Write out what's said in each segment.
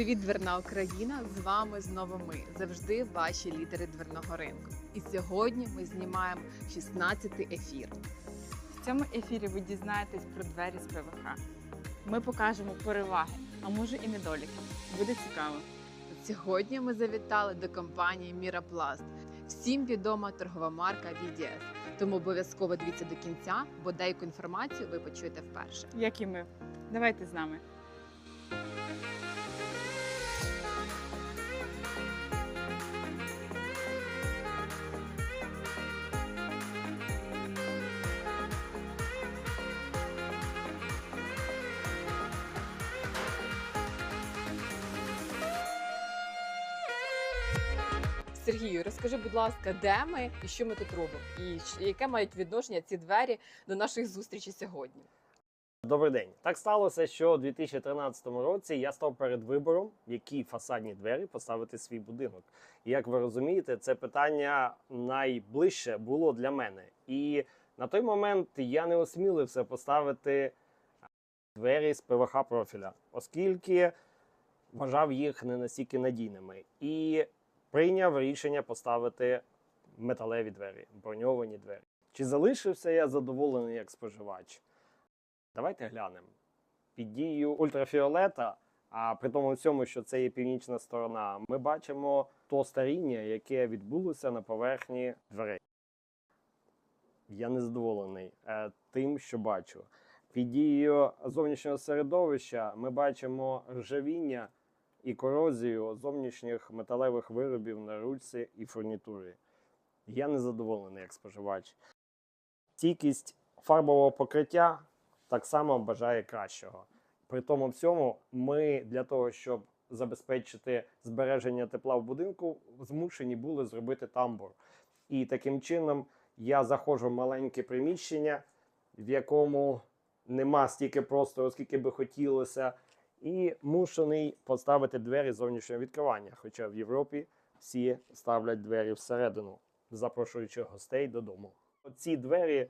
Привіт, дверна Україна! З вами знову ми завжди ваші лідери дверного ринку. І сьогодні ми знімаємо 16-й ефір. В цьому ефірі ви дізнаєтесь про двері з ПВХ. Ми покажемо переваги, а може і недоліки. Буде цікаво. Сьогодні ми завітали до компанії Мірапласт. Всім відома торгова марка VDS. Тому обов'язково дивіться до кінця, бо деяку інформацію ви почуєте вперше. Як і ми. Давайте з нами. Сергію, розкажи, будь ласка, де ми і що ми тут робимо, і яке мають відношення ці двері до нашої зустрічі сьогодні? Добрий день. Так сталося, що у 2013 році я став перед вибором, які фасадні двері поставити свій будинок. І як ви розумієте, це питання найближче було для мене. І на той момент я не осмілився поставити двері з ПВХ профіля, оскільки вважав їх не настільки надійними. І прийняв рішення поставити металеві двері, броньовані двері. Чи залишився я задоволений як споживач? Давайте глянемо. Під дією ультрафіолета, а при тому всьому, що це є північна сторона, ми бачимо то старіння, яке відбулося на поверхні дверей. Я не задоволений е, тим, що бачу. Під дією зовнішнього середовища ми бачимо ржавіння і корозію зовнішніх металевих виробів на ручці і фурнітурі. Я не задоволений як споживач. Стійкість фарбового покриття так само бажає кращого. При тому всьому, ми для того, щоб забезпечити збереження тепла в будинку, змушені були зробити тамбур. І таким чином я заходжу в маленьке приміщення, в якому нема стільки простору, скільки би хотілося, і мушений поставити двері зовнішнього відкривання. Хоча в Європі всі ставлять двері всередину, запрошуючи гостей додому. Ці двері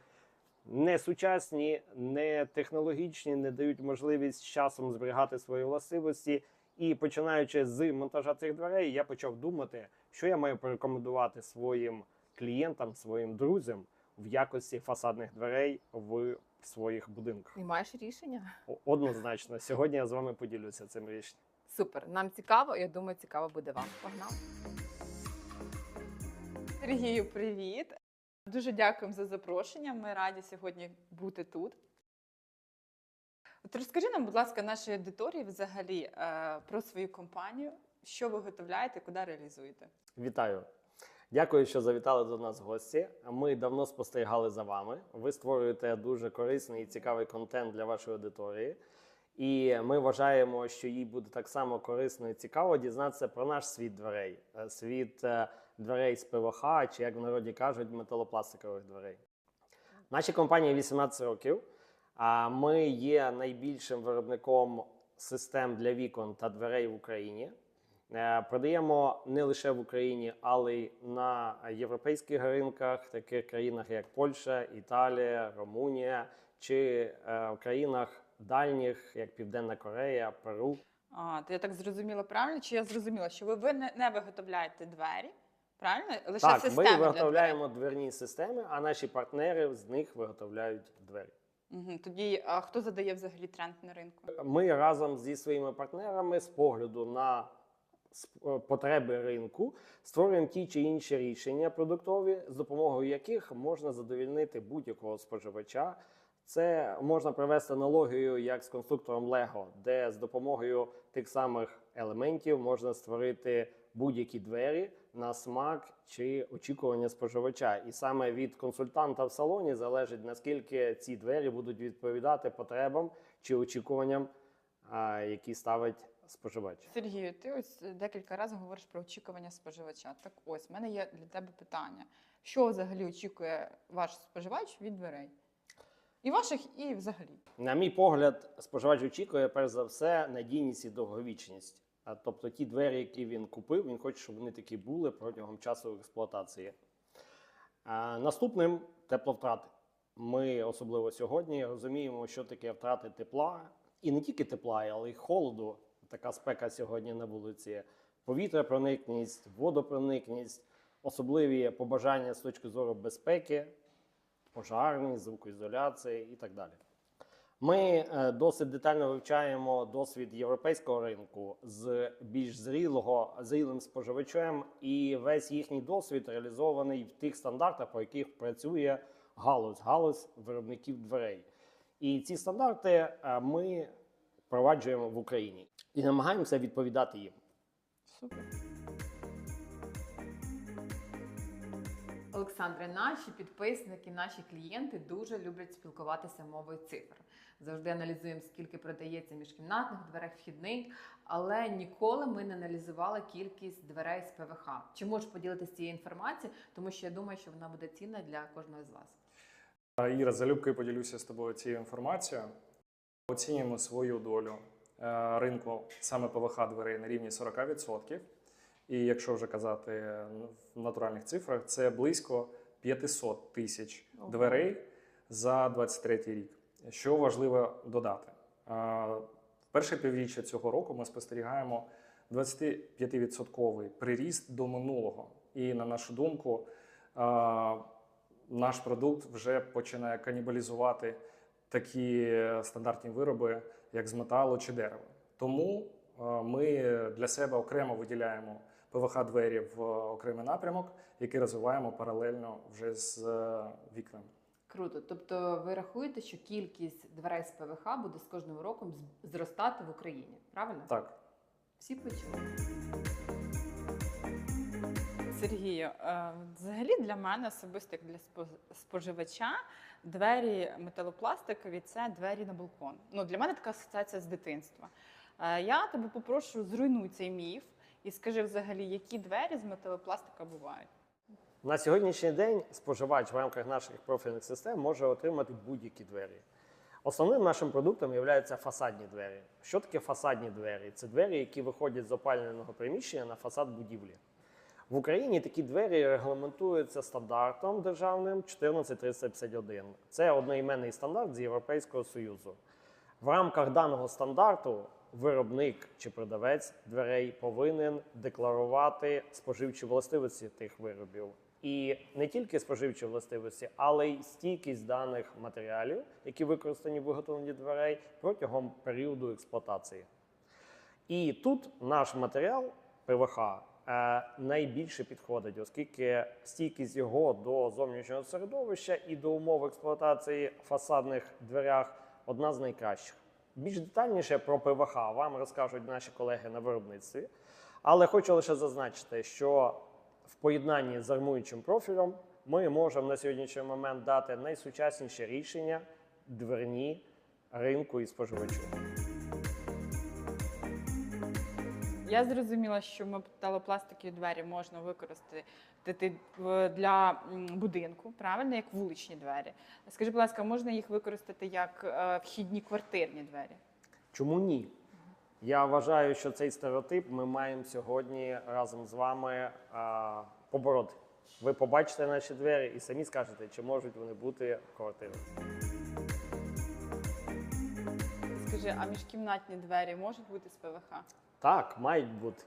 не сучасні, не технологічні, не дають можливість з часом зберігати свої властивості. І починаючи з монтажа цих дверей, я почав думати, що я маю порекомендувати своїм клієнтам, своїм друзям в якості фасадних дверей в своїх будинках. І маєш рішення? Однозначно, сьогодні я з вами поділюся цим рішенням. Супер, нам цікаво. Я думаю, цікаво буде вам. Погнали. Сергію, привіт! Дуже дякуємо за запрошення. Ми раді сьогодні бути тут. От розкажи нам, будь ласка, нашій аудиторії взагалі е, про свою компанію, що ви виготовляєте, куди реалізуєте. Вітаю. Дякую, що завітали до нас в гості. Ми давно спостерігали за вами. Ви створюєте дуже корисний і цікавий контент для вашої аудиторії. І ми вважаємо, що їй буде так само корисно і цікаво дізнатися про наш світ дверей, е, світ е, дверей з ПВХ, чи як в народі кажуть, металопластикових дверей. Нашій компанії 18 років. А ми є найбільшим виробником систем для вікон та дверей в Україні. Е, Продаємо не лише в Україні, але й на європейських ринках, таких країнах як Польща, Італія, Румунія, чи е, в країнах дальніх, як Південна Корея, Перу. А, то я так зрозуміла правильно? Чи я зрозуміла, що ви, ви не, не виготовляєте двері? Правильно? Лише так, системи ми для виготовляємо дверні системи, а наші партнери з них виготовляють двері. Угу. Тоді а хто задає взагалі тренд на ринку? Ми разом зі своїми партнерами з погляду на потреби ринку створюємо ті чи інші рішення продуктові, з допомогою яких можна задовільнити будь-якого споживача. Це можна привести аналогію як з конструктором Lego, де з допомогою тих самих елементів можна створити будь-які двері на смак чи очікування споживача. І саме від консультанта в салоні залежить наскільки ці двері будуть відповідати потребам чи очікуванням, які ставить споживач. Сергію, ти ось декілька разів говориш про очікування споживача. Так ось, в мене є для тебе питання: що взагалі очікує ваш споживач від дверей? І ваших, і взагалі. На мій погляд, споживач очікує перш за все надійність і довговічність. А тобто ті двері, які він купив, він хоче, щоб вони такі були протягом часу експлуатації. А, наступним тепловтрати. Ми, особливо сьогодні, розуміємо, що таке втрати тепла, і не тільки тепла, але й холоду така спека сьогодні на вулиці, повітряпроникність, водопроникність, особливі побажання з точки зору безпеки, пожарні, звукоізоляції і так далі. Ми е, досить детально вивчаємо досвід європейського ринку з більш зрілого зрілим споживачем, і весь їхній досвід реалізований в тих стандартах, по яких працює галузь, галузь виробників дверей. І ці стандарти е, ми впроваджуємо в Україні і намагаємося відповідати їм. Супер. Олександре, наші підписники, наші клієнти дуже люблять спілкуватися мовою цифр. Завжди аналізуємо, скільки продається міжкімнатних дверей, вхідних, але ніколи ми не аналізували кількість дверей з ПВХ. Чи можеш поділитися цією інформацією? Тому що я думаю, що вона буде цінна для кожного з вас. Іра, залюбки поділюся з тобою цією інформацією. Оцінюємо свою долю е, ринку саме ПВХ дверей на рівні 40%. І якщо вже казати е, в натуральних цифрах, це близько 500 тисяч дверей за 23 рік. Що важливо додати, Е, в перше півріччя цього року ми спостерігаємо 25% приріст до минулого. І на нашу думку, наш продукт вже починає канібалізувати такі стандартні вироби, як з металу чи дерева. Тому е, ми для себе окремо виділяємо ПВХ двері в окремий напрямок, який розвиваємо паралельно вже з е, вікнами. Круто. Тобто, ви рахуєте, що кількість дверей з ПВХ буде з кожним роком зростати в Україні? Правильно? Так, Всі почули. Сергію, е, взагалі для мене особисто як для спо- споживача двері металопластикові це двері на балкон. Ну для мене така асоціація з дитинства. Е, Я тебе попрошу, зруйнуй цей міф і скажи взагалі, які двері з металопластика бувають. На сьогоднішній день споживач в рамках наших профільних систем може отримати будь-які двері. Основним нашим продуктом є фасадні двері. Що таке фасадні двері? Це двері, які виходять з опалювального приміщення на фасад будівлі. В Україні такі двері регламентуються стандартом державним 14351. Це одноіменний стандарт з Європейського Союзу. В рамках даного стандарту виробник чи продавець дверей повинен декларувати споживчі властивості тих виробів. І не тільки споживчі властивості, але й стійкість даних матеріалів, які використані в виготовленні дверей протягом періоду експлуатації. І тут наш матеріал ПВХ найбільше підходить, оскільки стійкість його до зовнішнього середовища і до умов експлуатації фасадних дверях одна з найкращих. Більш детальніше про ПВХ вам розкажуть наші колеги на виробництві. Але хочу лише зазначити, що в поєднанні з армуючим профілем ми можемо на сьогоднішній момент дати найсучасніші рішення дверні ринку і споживачу. Я зрозуміла, що металопластикові двері можна використати для будинку, правильно, як вуличні двері. Скажи, будь ласка, можна їх використати як е, вхідні квартирні двері? Чому ні? Я вважаю, що цей стереотип ми маємо сьогодні разом з вами а, побороти. Ви побачите наші двері і самі скажете, чи можуть вони бути квартирами. Скажи, а міжкімнатні двері можуть бути з ПВХ? Так, мають бути.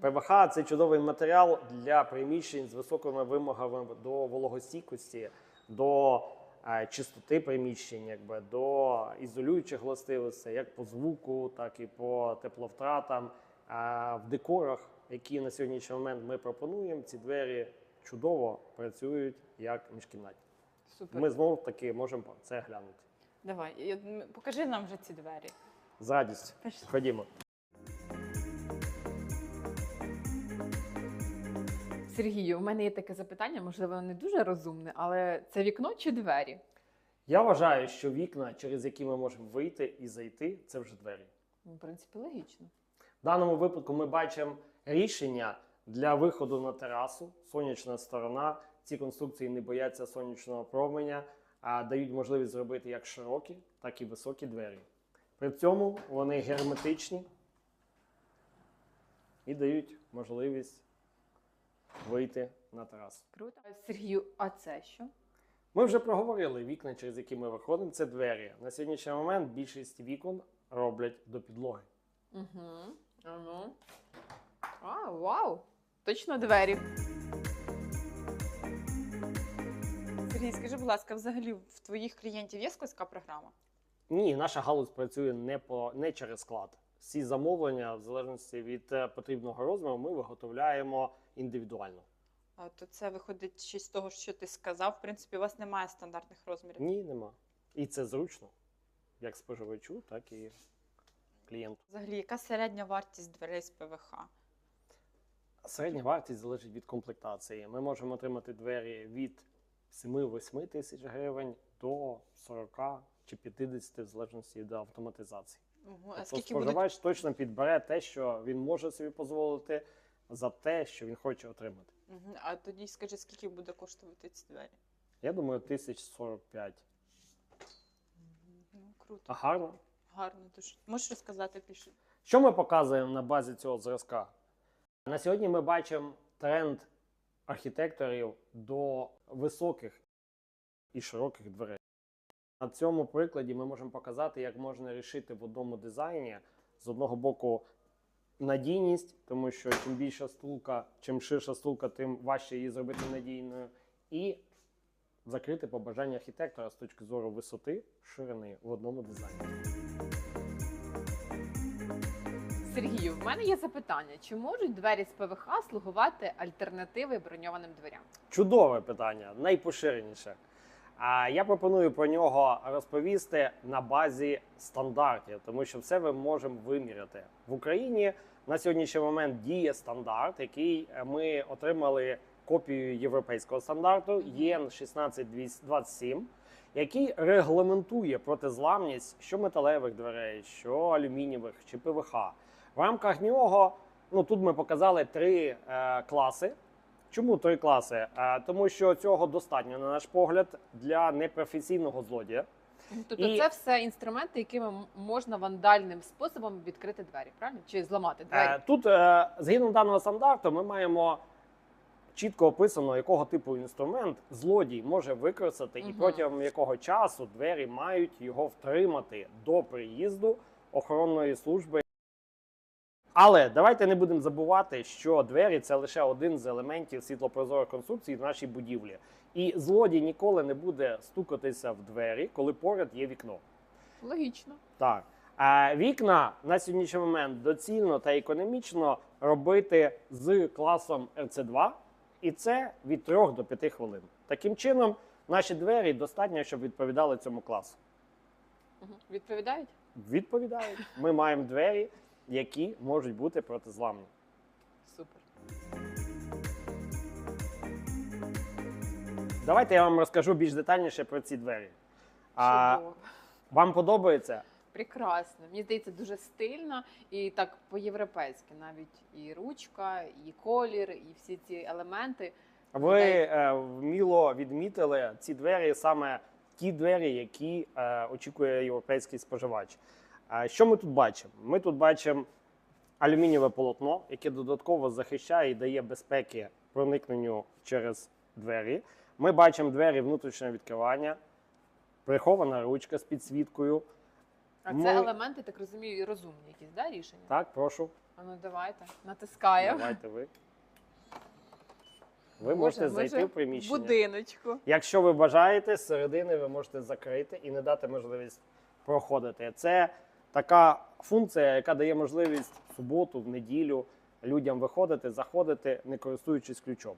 ПВХ це чудовий матеріал для приміщень з високими вимогами до вологостійкості, до е, чистоти приміщень, якби, до ізолюючих властивостей, як по звуку, так і по тепловтратам. А в декорах, які на сьогоднішній момент ми пропонуємо, ці двері чудово працюють як міжкімнатні. Супер. Ми знову таки можемо це глянути. Давай, покажи нам вже ці двері. З радістю. Пішли. Ходімо. Сергію, у мене є таке запитання, можливо, не дуже розумне, але це вікно чи двері? Я вважаю, що вікна, через які ми можемо вийти і зайти, це вже двері. Ну, в принципі, логічно. В даному випадку ми бачимо рішення для виходу на терасу, сонячна сторона. Ці конструкції не бояться сонячного променя, а дають можливість зробити як широкі, так і високі двері. При цьому вони герметичні і дають можливість вийти на терасу. Круто. Сергію, а це що? Ми вже проговорили вікна, через які ми виходимо. Це двері. На сьогоднішній момент більшість вікон роблять до підлоги. Угу. А ну. А, вау! Точно двері. Сергій, скажи, будь ласка, взагалі в твоїх клієнтів є складська програма? Ні, наша галузь працює не по не через склад. Всі замовлення, в залежності від е, потрібного розміру, ми виготовляємо індивідуально. А, То це виходить ще з того, що ти сказав. В принципі, у вас немає стандартних розмірів. Ні, нема. І це зручно, як споживачу, так і клієнту. Взагалі, яка середня вартість дверей з ПВХ? Середня вартість залежить від комплектації. Ми можемо отримати двері від 7-8 тисяч гривень до 40 чи 50, в залежності від автоматизації. Угу. А Тобто скільки будуть споживач точно підбере те, що він може собі дозволити, за те, що він хоче отримати. Мгм. А тоді скажи, скільки буде коштувати ці двері? Я думаю, 1045. Ну, круто, А гарно. гарно дуже. Можеш розказати більше? Що ми показуємо на базі цього зразка? На сьогодні ми бачимо тренд архітекторів до високих і широких дверей. На цьому прикладі ми можемо показати, як можна рішити в одному дизайні з одного боку надійність, тому що чим більша стулка, чим ширша стулка, тим важче її зробити надійною. І закрити побажання архітектора з точки зору висоти, ширини в одному дизайні. Сергію, в мене є запитання: чи можуть двері з ПВХ слугувати альтернативи броньованим дверям? Чудове питання, найпоширеніше. А я пропоную про нього розповісти на базі стандартів, тому що все ми можемо виміряти в Україні. На сьогоднішній момент діє стандарт, який е, ми отримали копію європейського стандарту ЄН 1627, який регламентує протизламність що металевих дверей, що алюмінієвих чи ПВХ. В рамках нього ну тут ми показали три е, класи. Чому три класи? Е, тому що цього достатньо, на наш погляд, для непрофесійного злодія. Тобто, І- це все інструменти, якими можна вандальним способом відкрити двері, правильно? Чи зламати двері? Е, Тут, е, згідно даного стандарту, ми маємо чітко описано, якого типу інструмент злодій може використати, і протягом якого часу двері мають його втримати до приїзду охоронної служби. Але давайте не будемо забувати, що двері це лише один з елементів світлопрозорої конструкції в нашій будівлі. І злодій ніколи не буде стукатися в двері, коли поряд є вікно. Логічно. Так. А вікна на сьогоднішній момент доцільно та економічно робити з класом RC2, і це від 3 до 5 хвилин. Таким чином, наші двері достатньо, щоб відповідали цьому класу. Відповідають? Відповідають. Ми маємо двері, які можуть бути протизламні. Давайте я вам розкажу більш детальніше про ці двері. А, Чудово. вам подобається? Прекрасно. Мені здається, дуже стильно і так по-європейськи. Навіть і ручка, і колір, і всі ці елементи. Ви е, вміло відмітили ці двері саме ті двері, які е, очікує європейський споживач. А що ми тут бачимо? Ми тут бачимо алюмінієве полотно, яке додатково захищає і дає безпеки проникненню через двері. Ми бачимо двері внутрішнього відкривання, прихована ручка з підсвіткою. А Ми- це елементи, так розумію, і розумні якісь да, рішення. Так, прошу, А ну давайте. Натискаємо. давайте ви. Ви можете ми зайти вже в приміщення. Будиночку. Якщо ви бажаєте, з середини ви можете закрити і не дати можливість проходити. Це така функція, яка дає можливість в суботу, в неділю людям виходити, заходити, не користуючись ключом.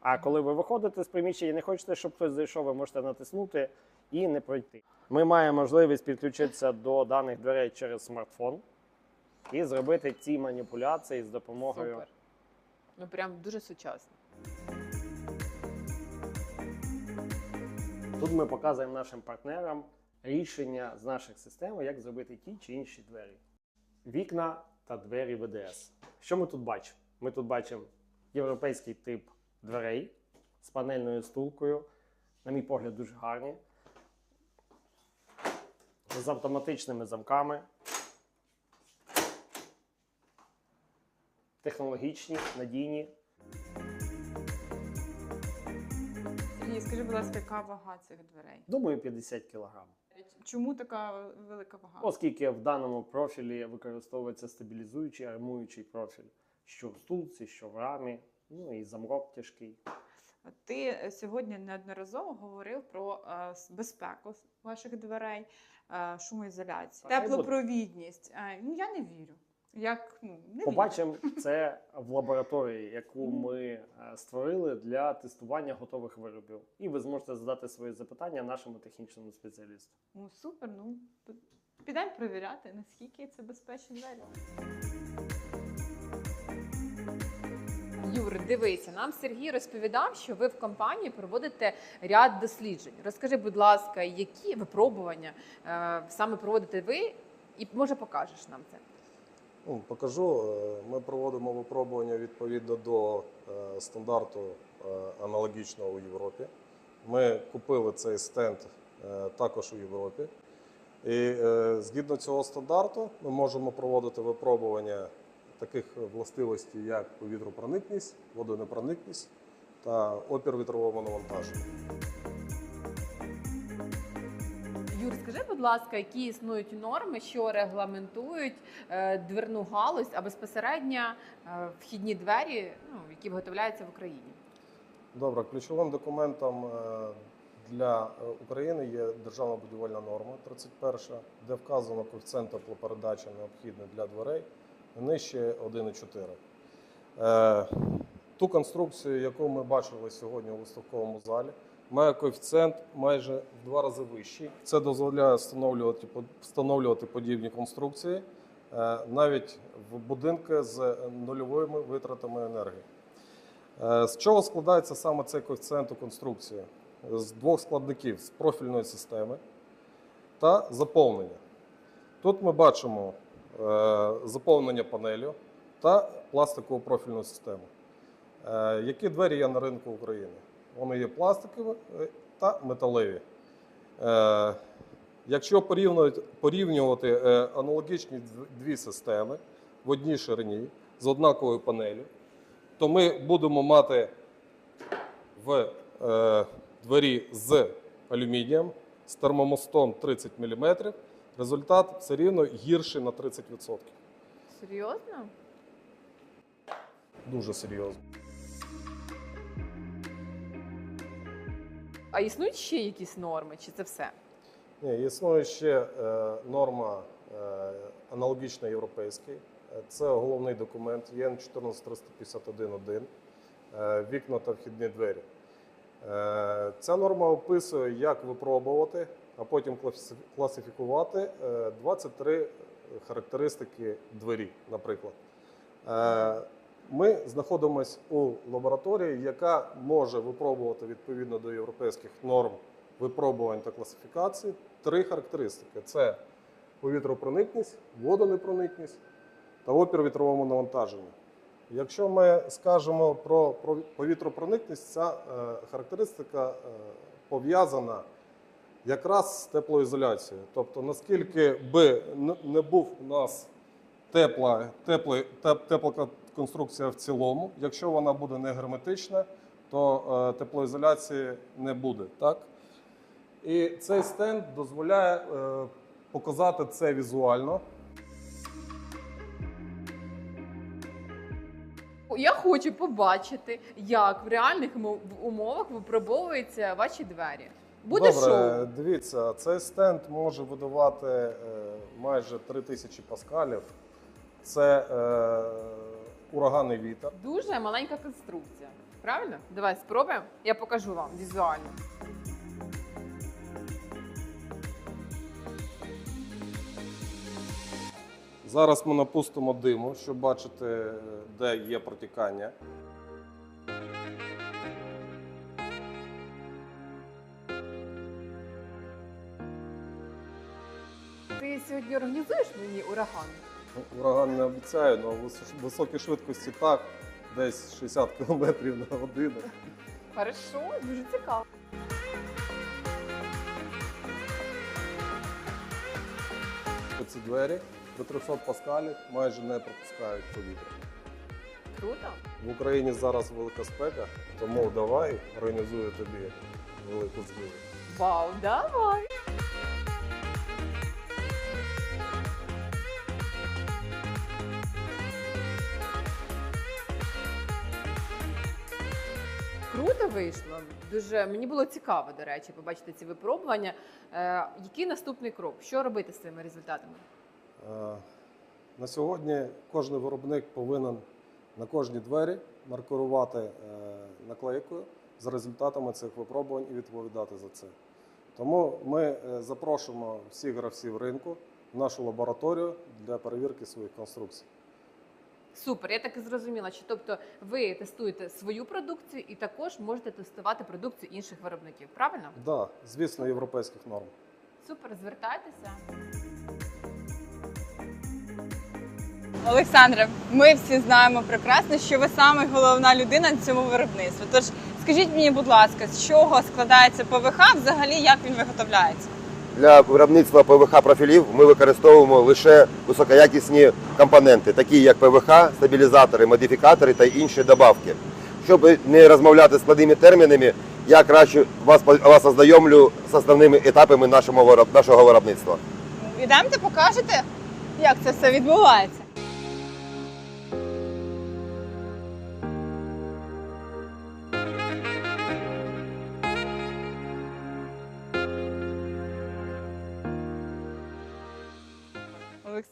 А коли ви виходите з приміщення і не хочете, щоб хтось зайшов, ви можете натиснути і не пройти. Ми маємо можливість підключитися до даних дверей через смартфон і зробити ці маніпуляції з допомогою. Супер. Ну прям дуже сучасно. Тут ми показуємо нашим партнерам рішення з наших систем, як зробити ті чи інші двері. Вікна та двері ВДС. Що ми тут бачимо? Ми тут бачимо європейський тип дверей з панельною стулкою. На мій погляд, дуже гарні. З автоматичними замками. Технологічні, надійні. Сергій, скажи, будь ласка, яка вага цих дверей? Думаю, 50 кілограм. Чому така велика вага? Оскільки в даному профілі використовується стабілізуючий армуючий профіль, що в стулці, що в рамі, ну і замрок тяжкий. Ти е, сьогодні неодноразово говорив про е, безпеку ваших дверей, е, шумоізоляцію, теплопровідність. Ну я не вірю. Як ну не вірю. Побачимо це в лабораторії, яку ми створили для тестування готових виробів. І ви зможете задати свої запитання нашому технічному спеціалісту. Ну супер. Ну підемо перевіряти, наскільки це безпечні двері. Юр, дивися, нам Сергій розповідав, що ви в компанії проводите ряд досліджень. Розкажи, будь ласка, які випробування е, саме проводите ви, і може покажеш нам це. Ну, покажу. Е, Ми проводимо випробування відповідно до е, стандарту е, аналогічного у Європі. Ми купили цей стенд е, також у Європі. І е, згідно цього стандарту ми можемо проводити випробування таких властивостей, як повітропроникність, водонепроникність та опір вітровому навантаженню. Юр, скажи, будь ласка, які існують норми, що регламентують е, дверну галузь, а безпосередньо е, вхідні двері, ну, які виготовляються в Україні? Добре, ключовим документом е, для е, України є державна будівельна норма 31, де вказано коефіцієнт теплопередачі необхідний для дверей нижче 1,4. Е, Ту конструкцію, яку ми бачили сьогодні у виставковому залі, має коефіцієнт майже в два рази вищий. Це дозволяє встановлювати, встановлювати подібні конструкції е, навіть в будинки з нульовими витратами енергії. Е, З чого складається саме цей коефіцієнт у конструкції? З двох складників з профільної системи та заповнення. Тут ми бачимо заповнення панелю та пластикову профільну систему. Е, Які двері є на ринку України? Вони є пластикові е, та металеві. Е, Якщо порівнювати, е, аналогічні дві системи в одній ширині з однаковою панелью, то ми будемо мати в е, двері з алюмінієм, з термомостом 30 мм. Результат все рівно гірший на 30%. Серйозно? Дуже серйозно. А існують ще якісь норми, чи це все? Ні, існує ще е, норма е, аналогічна європейській. Е, Це головний документ ЄН 14351.1 е, вікна та вхідні двері. Е, Ця норма описує, як випробувати, а потім класифікувати е, 23 характеристики двері, наприклад. Е, Ми знаходимося у лабораторії, яка може випробувати відповідно до європейських норм випробувань та класифікації три характеристики: це повітропроникність, водонепроникність та опір вітровому навантаженню. Якщо ми скажемо про про повітропроникність, ця е, характеристика е, пов'язана якраз з. Тобто, наскільки би не був у нас тепла, тепла, теп- тепла конструкція в цілому, якщо вона буде не герметична, то е, теплоізоляції не буде. Так? І цей стенд дозволяє е, показати це візуально. Я хочу побачити, як в реальних умовах випробовуються ваші двері. Буде Добре, шоу. дивіться, цей стенд може видавати е, майже 3000 паскалів. Це е, ураганний вітер. Дуже маленька конструкція. Правильно? Давай спробуємо. Я покажу вам візуально. Зараз ми напустимо диму, щоб бачити, е, де є протікання. Сьогодні організуєш мені ураган? Ну, Ураган не обіцяю, але вис- високі швидкості так, десь 60 км на годину. Хорошо, дуже цікаво. Ці двері до 300 паскалів майже не пропускають повітря. Круто. В Україні зараз велика спека, тому давай організую тобі велику зміну. Вау, давай! Круто вийшло. Дуже мені було цікаво, до речі, побачити ці випробування. Е, який наступний крок? Що робити з цими результатами? Е, На сьогодні кожен виробник повинен на кожні двері маркувати е, наклейкою з результатами цих випробувань і відповідати за це. Тому ми е, запрошуємо всіх гравців ринку в нашу лабораторію для перевірки своїх конструкцій. Супер, я так і зрозуміла. Чи тобто ви тестуєте свою продукцію і також можете тестувати продукцію інших виробників? Правильно? Так, да, звісно, європейських норм. Супер, звертайтеся. Олександре, ми всі знаємо прекрасно, що ви саме головна людина на цьому виробництві. Тож скажіть мені, будь ласка, з чого складається ПВХ, взагалі як він виготовляється? Для виробництва ПВХ профілів ми використовуємо лише високоякісні компоненти, такі як ПВХ, стабілізатори, модифікатори та інші добавки. Щоб не розмовляти складними термінами, я краще вас вас ознайомлю з основними етапами нашого вироб- нашого виробництва. Ідемте, покажете, як це все відбувається.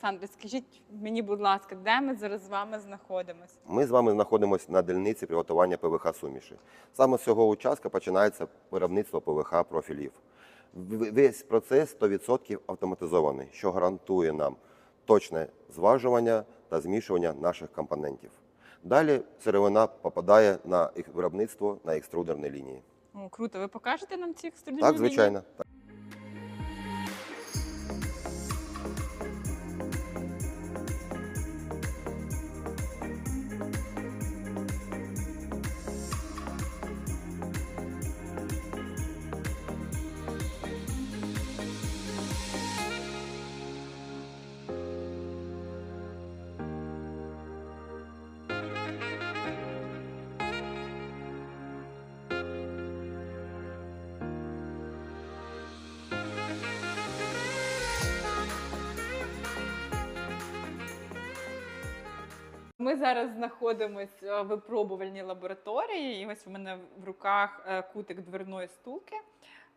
Олександре, скажіть мені, будь ласка, де ми зараз з вами знаходимося? Ми з вами знаходимося на дільниці приготування ПВХ суміші. Саме з цього участка починається виробництво ПВХ профілів. Весь процес 100% автоматизований, що гарантує нам точне зважування та змішування наших компонентів. Далі сировина попадає на виробництво на екструдерній лінії. О, круто, ви покажете нам ці екструдерні Так, лінії? звичайно. Ми зараз знаходимося в випробувальній лабораторії, і ось у мене в руках е, кутик дверної стулки.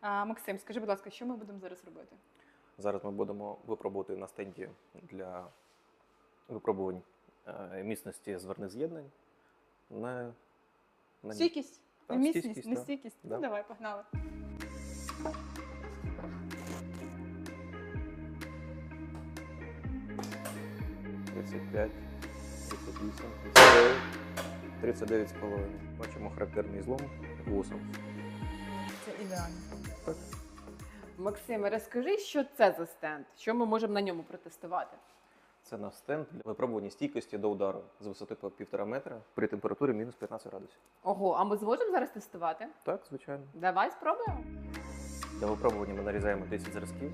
Максим, скажи, будь ласка, що ми будемо зараз робити? Зараз ми будемо випробувати на стенді для випробувань е, міцності зверних з'єднань. На, на Стійкість? Так, Міцність, стійкість, не стійкість. Да. Ну давай, погнали. – 35, 38, 39, 39 з половиною. Бачимо характерний злом вусом. Це ідеально. Максиме, розкажи, що це за стенд? Що ми можемо на ньому протестувати? Це наш стенд для випробування стійкості до удару з висоти по півтора метра при температурі мінус 15 градусів. Ого, а ми зможемо зараз тестувати? Так, звичайно. Давай спробуємо. Для випробування ми нарізаємо 10 зразків.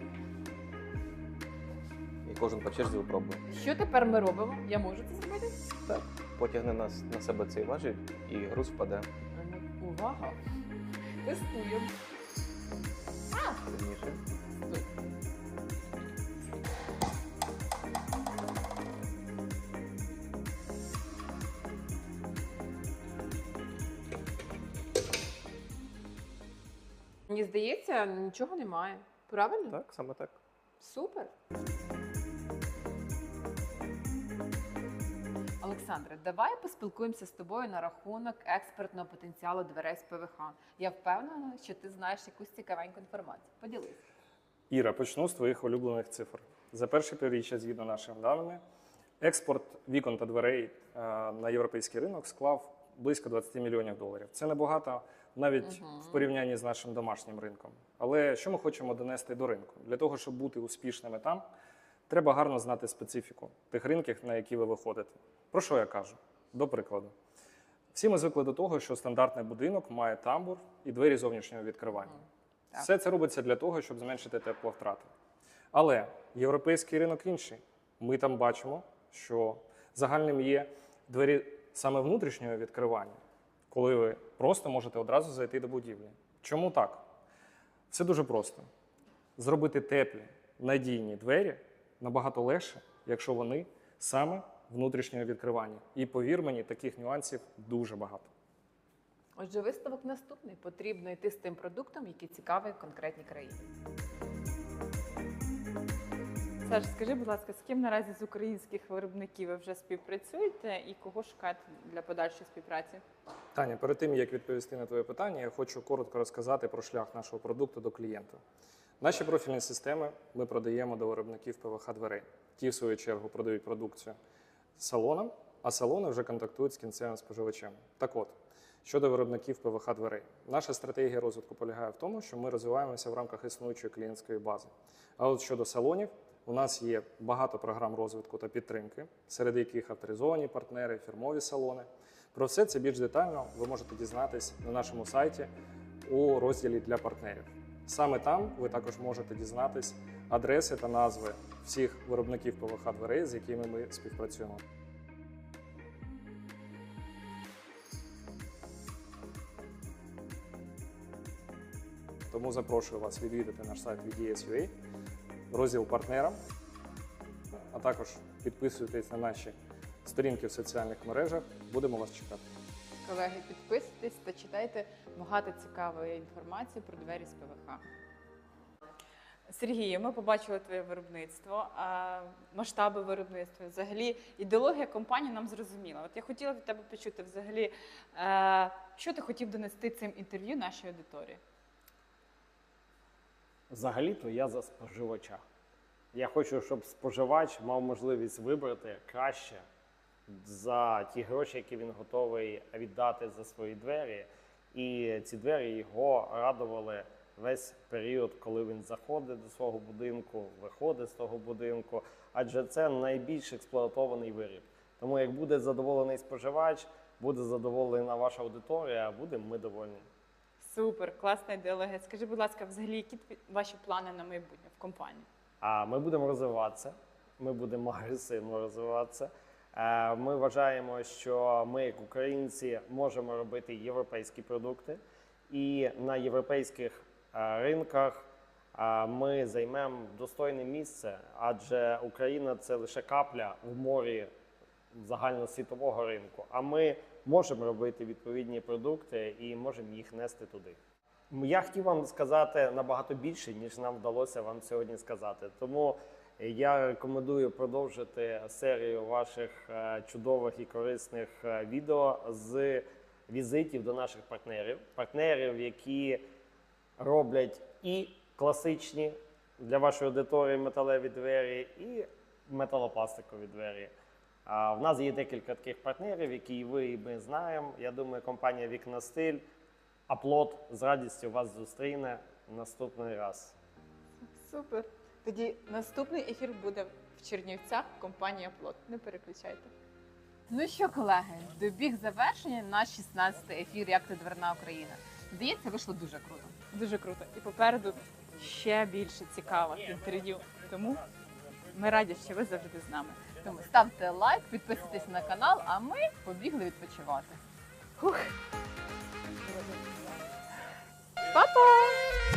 І кожен по черзі випробує. Що тепер ми робимо? Я можу це зробити? Так, потягне нас на себе цей важіль і груз впаде Увага! Тестуємо. сильніше. Мені здається, нічого немає. Правильно? Так, саме так. Супер. Олександре, давай поспілкуємося з тобою на рахунок експертного потенціалу дверей з ПВХ. Я впевнена, що ти знаєш якусь цікавеньку інформацію. Поділись. Іра, почну з твоїх улюблених цифр. За перше півріччя, згідно нашим даними, експорт вікон та дверей е, на європейський ринок склав близько 20 мільйонів доларів. Це небагато навіть Мгм. в порівнянні з нашим домашнім ринком. Але що ми хочемо донести до ринку? Для того, щоб бути успішними там, треба гарно знати специфіку тих ринків, на які ви виходите. Про що я кажу? До прикладу. Всі ми звикли до того, що стандартний будинок має тамбур і двері зовнішнього відкривання. Так. Все це робиться для того, щоб зменшити тепловтрати. Але європейський ринок інший. Ми там бачимо, що загальним є двері саме внутрішнього відкривання, коли ви просто можете одразу зайти до будівлі. Чому так? Все дуже просто. Зробити теплі, надійні двері набагато легше, якщо вони саме внутрішнього відкривання. І повір мені, таких нюансів дуже багато. Отже, висновок наступний. Потрібно йти з тим продуктом, який цікавий конкретній країні. Саш, скажи, будь ласка, з ким наразі з українських виробників ви вже співпрацюєте і кого шукаєте для подальшої співпраці? Таня, перед тим як відповісти на твоє питання, я хочу коротко розказати про шлях нашого продукту до клієнта. Наші профільні системи ми продаємо до виробників ПВХ дверей. Ті, в свою чергу, продають продукцію салонам, а салони вже контактують з кінцевим споживачем. Так от, щодо виробників ПВХ дверей, наша стратегія розвитку полягає в тому, що ми розвиваємося в рамках існуючої клієнтської бази. А от щодо салонів, у нас є багато програм розвитку та підтримки, серед яких авторизовані партнери, фірмові салони. Про все це більш детально ви можете дізнатись на нашому сайті у розділі для партнерів. Саме там ви також можете дізнатись адреси та назви всіх виробників ПВХ дверей, з якими ми співпрацюємо. Тому запрошую вас відвідати наш сайт VDS.ua, розділ партнерам, а також підписуйтесь на наші сторінки в соціальних мережах. Будемо вас чекати. Колеги, підписуйтесь та читайте багато цікавої інформації про двері з ПВХ. Сергію, ми побачили твоє виробництво, масштаби виробництва. Взагалі, ідеологія компанії нам зрозуміла. От я хотіла від тебе почути взагалі, е, що ти хотів донести цим інтерв'ю нашій аудиторії. Взагалі-то я за споживача. Я хочу, щоб споживач мав можливість вибрати краще за ті гроші, які він готовий віддати за свої двері. І ці двері його радували весь період, коли він заходить до свого будинку, виходить з того будинку. Адже це найбільш експлуатований виріб. Тому як буде задоволений споживач, буде задоволена ваша аудиторія, а будемо ми довольні. Супер, класна ідеологія. Скажи, будь ласка, взагалі, які ваші плани на майбутнє в компанії? А ми будемо розвиватися. Ми будемо агресивно розвиватися. Е, Ми вважаємо, що ми, як українці, можемо робити європейські продукти, і на європейських ринках е, ми займемо достойне місце, адже Україна це лише капля в морі загальносвітового ринку. А ми можемо робити відповідні продукти і можемо їх нести туди. Я хотів вам сказати набагато більше, ніж нам вдалося вам сьогодні сказати. Тому я рекомендую продовжити серію ваших е, чудових і корисних е, відео з візитів до наших партнерів, партнерів, які роблять і класичні для вашої аудиторії металеві двері, і металопластикові двері. А в нас є декілька таких партнерів, які ви і ми знаємо. Я думаю, компанія Вікностиль, Аплот з радістю вас зустріне наступний раз. Супер. Тоді наступний ефір буде в Чернівцях компанія Плот. Не переключайте. Ну що, колеги, добіг завершення наш 16-й ефір Як ти дверна Україна. Здається, вийшло дуже круто. Дуже круто. І попереду ще більше цікавих інтерв'ю. Тому ми раді, що ви завжди з нами. Тому ставте лайк, підписуйтесь на канал, а ми побігли відпочивати. Па-па!